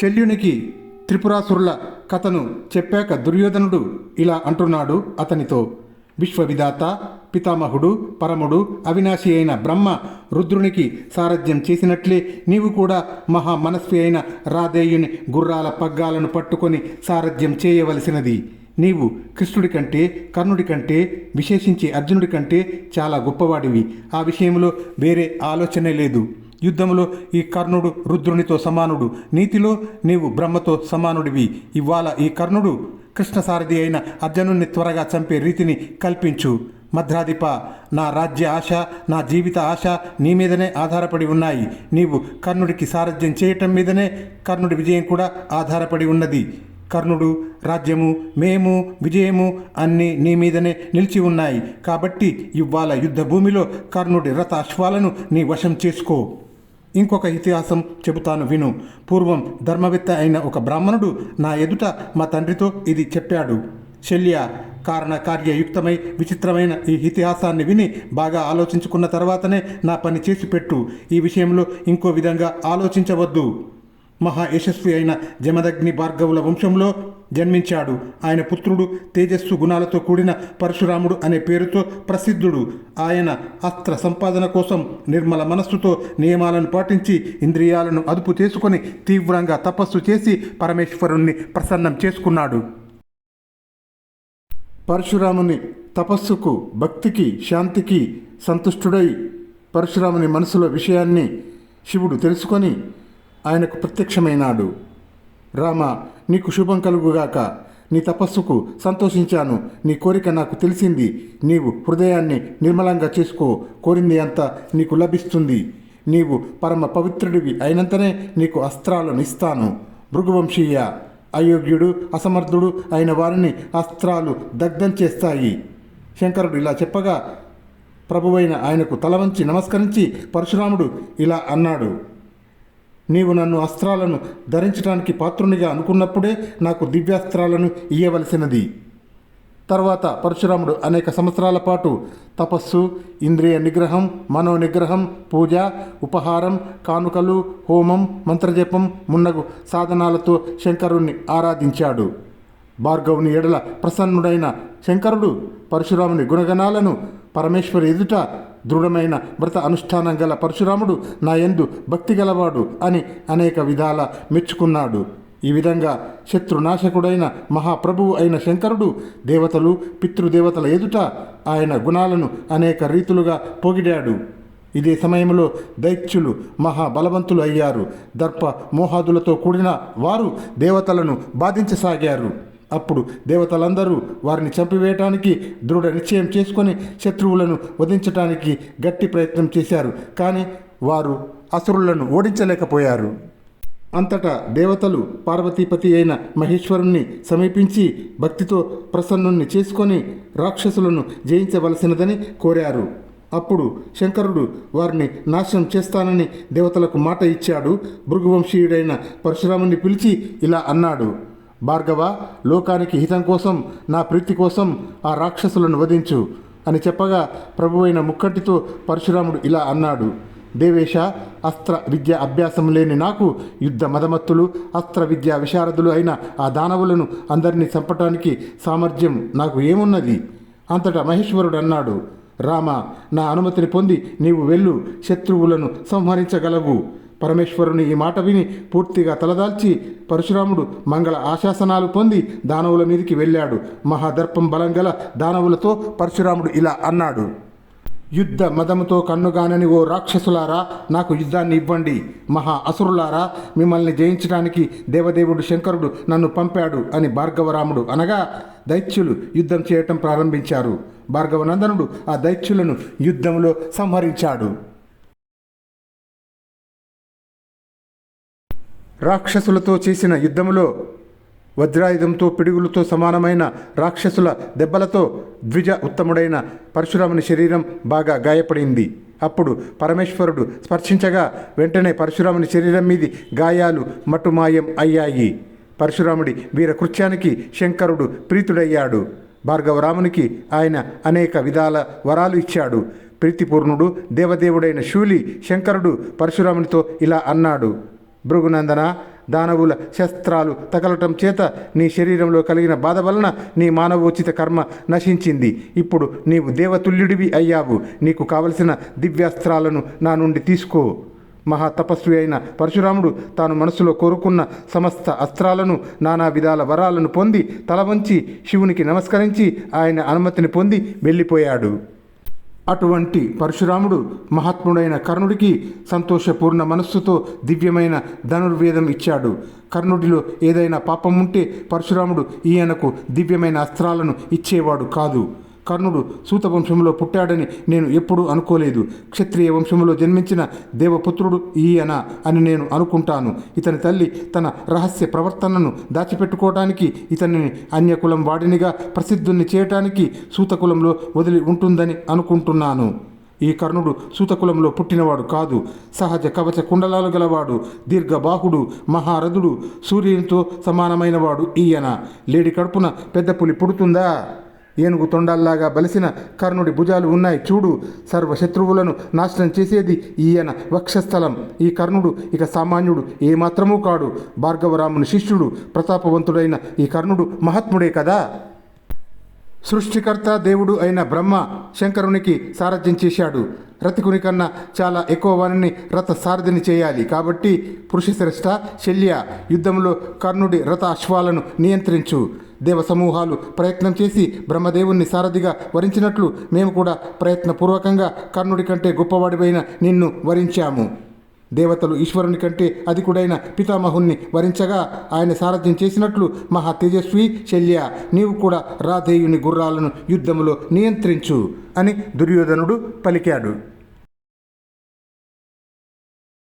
శల్యునికి త్రిపురాసురుల కథను చెప్పాక దుర్యోధనుడు ఇలా అంటున్నాడు అతనితో విశ్వవిధాత పితామహుడు పరముడు అవినాశి అయిన బ్రహ్మ రుద్రునికి సారథ్యం చేసినట్లే నీవు కూడా మహా మనస్వి అయిన రాధేయుని గుర్రాల పగ్గాలను పట్టుకొని సారథ్యం చేయవలసినది. నీవు కృష్ణుడి కంటే కర్ణుడి కంటే విశేషించి అర్జునుడి కంటే చాలా గొప్పవాడివి. ఆ విషయంలో వేరే ఆలోచనే లేదు. యుద్ధంలో ఈ కర్ణుడు రుద్రునితో సమానుడు. నీతిలో నీవు బ్రహ్మతో సమానుడివి. ఇవాళ ఈ కర్ణుడు కృష్ణసారథి అయిన అర్జునుణ్ణి త్వరగా చంపే రీతిని కల్పించు. మద్రాధిప నా రాజ్య ఆశ నా జీవిత ఆశ నీ మీదనే ఆధారపడి ఉన్నాయి. నీవు కర్ణుడికి సారథ్యం చేయటం మీదనే కర్ణుడి విజయం కూడా ఆధారపడి ఉన్నది. కర్ణుడు రాజ్యము మేము విజయము అన్నీ నీ మీదనే నిలిచి ఉన్నాయి. కాబట్టి ఇవాళ యుద్ధ భూమిలో కర్ణుడి రథ అశ్వాలను నీ వశం చేసుకో. ఇంకొక ఇతిహాసం చెబుతాను విను. పూర్వం ధర్మవేత్త అయిన ఒక బ్రాహ్మణుడు నా ఎదుట మా తండ్రితో ఇది చెప్పాడు. శల్య కారణ కార్యయుక్తమై విచిత్రమైన ఈ ఇతిహాసాన్ని విని బాగా ఆలోచించుకున్న తర్వాతనే నా పని చేసి పెట్టు ఈ విషయంలో ఇంకో విధంగా ఆలోచించవద్దు. మహా యశస్వి అయిన జమదగ్ని భార్గవుల వంశంలో జన్మించాడు. ఆయన పుత్రుడు తేజస్సు గుణాలతో కూడిన పరశురాముడు అనే పేరుతో ప్రసిద్ధుడు. ఆయన అస్త్ర సంపాదన కోసం నిర్మల మనస్సుతో నియమాలను పాటించి ఇంద్రియాలను అదుపు చేసుకొని తీవ్రంగా తపస్సు చేసి పరమేశ్వరుణ్ణి ప్రసన్నం చేసుకున్నాడు. పరశురాముని తపస్సుకు భక్తికి శాంతికి సంతుష్టుడై పరశురాముని మనసులో విషయాన్ని శివుడు తెలుసుకొని ఆయనకు ప్రత్యక్షమైనాడు. రామ నీకు శుభం కలుగుగాక. నీ తపస్సుకు సంతోషించాను. నీ కోరిక నాకు తెలిసింది. నీవు హృదయాన్ని నిర్మలంగా చేసుకో. కోరింది అంతా నీకు లభిస్తుంది. నీవు పరమ పవిత్రుడివి అయినంతనే నీకు అస్త్రాలను ఇస్తాను. భృగువంశీయ అయోగ్యుడు అసమర్థుడు అయిన వారిని అస్త్రాలు దగ్ధం చేస్తాయి. శంకరుడు ఇలా చెప్పగా ప్రభువైన ఆయనకు తల వంచి నమస్కరించి పరశురాముడు ఇలా అన్నాడు. నీవు నన్ను అస్త్రాలను ధరించడానికి పాత్రునిగా అనుకున్నప్పుడే నాకు దివ్యాస్త్రాలను ఇయ్యవలసినది. తర్వాత పరశురాముడు అనేక సంవత్సరాల పాటు తపస్సు ఇంద్రియ నిగ్రహం మనో నిగ్రహం పూజ ఉపహారం కానుకలు హోమం మంత్రజపం మున్నగు సాధనాలతో శంకరుణ్ణి ఆరాధించాడు. భార్గవుని ఎడల ప్రసన్నుడైన శంకరుడు పరశురాముని గుణగణాలను పరమేశ్వరి ఎదుట దృఢమైన వ్రత అనుష్ఠానం గల పరశురాముడు నా యందు భక్తి గలవాడు అని అనేక విధాల మెచ్చుకున్నాడు. ఈ విధంగా శత్రునాశకుడైన మహాప్రభువు అయిన శంకరుడు దేవతలు పితృదేవతల ఎదుట ఆయన గుణాలను అనేక రీతులుగా పొగిడాడు. ఇదే సమయంలో దైత్యులు మహాబలవంతులు అయ్యారు. దర్ప మోహాదులతో కూడిన వారు దేవతలను బాధించసాగారు. అప్పుడు దేవతలందరూ వారిని చంపివేయటానికి దృఢ నిశ్చయం చేసుకొని శత్రువులను వధించటానికి గట్టి ప్రయత్నం చేశారు. కానీ వారు అసురులను ఓడించలేకపోయారు. అంతటా దేవతలు పార్వతీపతి అయిన మహేశ్వరుణ్ణి సమీపించి భక్తితో ప్రసన్నుణ్ణి చేసుకొని రాక్షసులను జయించవలసినదని కోరారు. అప్పుడు శంకరుడు వారిని నాశనం చేస్తానని దేవతలకు మాట ఇచ్చాడు. భృగువంశీయుడైన పరశురాముని పిలిచి ఇలా అన్నాడు. భార్గవ లోకానికి హితం కోసం నా ప్రీతి కోసం ఆ రాక్షసులను వధించు అని చెప్పగా ప్రభువైన ముక్కంటితో పరశురాముడు ఇలా అన్నాడు. దేవేశ అస్త్ర విద్య అభ్యాసం లేని నాకు యుద్ధ మదమత్తులు అస్త్ర విద్య విశారదులు అయిన ఆ దానవులను అందరినీ చంపటానికి సామర్థ్యం నాకు ఏమున్నది? అంతటా మహేశ్వరుడు అన్నాడు. రామ నా అనుమతిని పొంది నీవు వెళ్ళు శత్రువులను సంహరించగలవు. పరమేశ్వరుని ఈ మాట విని పూర్తిగా తలదాల్చి పరశురాముడు మంగళ ఆశాసనాలు పొంది దానవుల మీదికి వెళ్ళాడు. మహాదర్పం బలం గల దానవులతో పరశురాముడు ఇలా అన్నాడు. యుద్ధ మదముతో కన్నుగానని ఓ రాక్షసులారా నాకు యుద్ధాన్ని ఇవ్వండి. మహా అసురులారా మిమ్మల్ని జయించడానికి దేవదేవుడు శంకరుడు నన్ను పంపాడు అని భార్గవరాముడు అనగా దైత్యులు యుద్ధం చేయటం ప్రారంభించారు. భార్గవనందనుడు ఆ దైత్యులను యుద్ధంలో సంహరించాడు. రాక్షసులతో చేసిన యుద్ధములో వజ్రాయుధంతో పిడుగులతో సమానమైన రాక్షసుల దెబ్బలతో ద్విజ ఉత్తముడైన పరశురాముని శరీరం బాగా గాయపడింది. అప్పుడు పరమేశ్వరుడు స్పర్శించగా వెంటనే పరశురాముని శరీరం మీది గాయాలు మటుమాయం అయ్యాయి. పరశురాముడి వీరకృత్యానికి శంకరుడు ప్రీతుడయ్యాడు. భార్గవరామునికి ఆయన అనేక విధాల వరాలు ఇచ్చాడు. ప్రీతిపూర్ణుడు దేవదేవుడైన శూలి శంకరుడు పరశురామునితో ఇలా అన్నాడు. భృగునందన దానవుల శస్త్రాలు తగలటం చేత నీ శరీరంలో కలిగిన బాధ వలన నీ మానవోచిత కర్మ నశించింది. ఇప్పుడు నీవు దేవతుల్యుడివి అయ్యావు. నీకు కావలసిన దివ్యాస్త్రాలను నా నుండి తీసుకో. మహా తపస్వి అయిన పరశురాముడు తాను మనసులో కోరుకున్న సమస్త అస్త్రాలను నానా విధాల వరాలను పొంది తల వంచి శివునికి నమస్కరించి ఆయన అనుమతిని పొంది వెళ్ళిపోయాడు. అటువంటి పరశురాముడు మహాత్ముడైన కర్ణుడికి సంతోషపూర్ణ మనస్సుతో దివ్యమైన ధనుర్వేదం ఇచ్చాడు. కర్ణుడిలో ఏదైనా పాపం ఉంటే పరశురాముడు ఈయనకు దివ్యమైన అస్త్రాలను ఇచ్చేవాడు కాదు. కర్ణుడు సూత వంశంలో పుట్టాడని నేను ఎప్పుడూ అనుకోలేదు. క్షత్రియ వంశంలో జన్మించిన దేవపుత్రుడు ఈయన అని నేను అనుకుంటాను. ఇతని తల్లి తన రహస్య ప్రవర్తనను దాచిపెట్టుకోవటానికి ఇతనిని అన్యకులం వాడినిగా ప్రసిద్ధుని చేయటానికి సూతకులంలో వదిలి ఉంటుందని అనుకుంటున్నాను. ఈ కర్ణుడు సూతకులంలో పుట్టినవాడు కాదు. సహజ కవచ కుండలాలు గలవాడు. దీర్ఘబాహుడు మహారథుడు సూర్యునితో సమానమైనవాడు ఈయన. లేడి కడుపున పెద్ద పులి పుడుతుందా? ఏనుగు తొండాల్లాగా బలిసిన కర్ణుడి భుజాలు ఉన్నాయి. చూడు సర్వ శత్రువులను నాశనం చేసేది ఈయన వక్షస్థలం. ఈ కర్ణుడు ఇక సామాన్యుడు ఏమాత్రమూ కాడు. భార్గవరాముని శిష్యుడు ప్రతాపవంతుడైన ఈ కర్ణుడు మహాత్ముడే కదా? సృష్టికర్త దేవుడు అయిన బ్రహ్మ శంకరునికి సారథ్యం చేశాడు రతికుని కన్నా చాలా ఎక్కువ వారిని రథ సారథిని చేయాలి. కాబట్టి పురుషశ్రేష్ట శల్య యుద్ధంలో కర్ణుడి రథ అశ్వాలను నియంత్రించు. దేవ సమూహాలు ప్రయత్నం చేసి బ్రహ్మదేవుణ్ణి సారథిగా వరించినట్లు మేము కూడా ప్రయత్నపూర్వకంగా కర్ణుడి కంటే గొప్పవాడివైన నిన్ను వరించాము. దేవతలు ఈశ్వరుని కంటే అధికుడైన పితామహుణ్ణి వరించగా ఆయన సారథ్యం చేసినట్లు మహా తేజస్వి శల్య నీవు కూడా రాధేయుని గుర్రాలను యుద్ధములో నియంత్రించు అని దుర్యోధనుడు పలికాడు.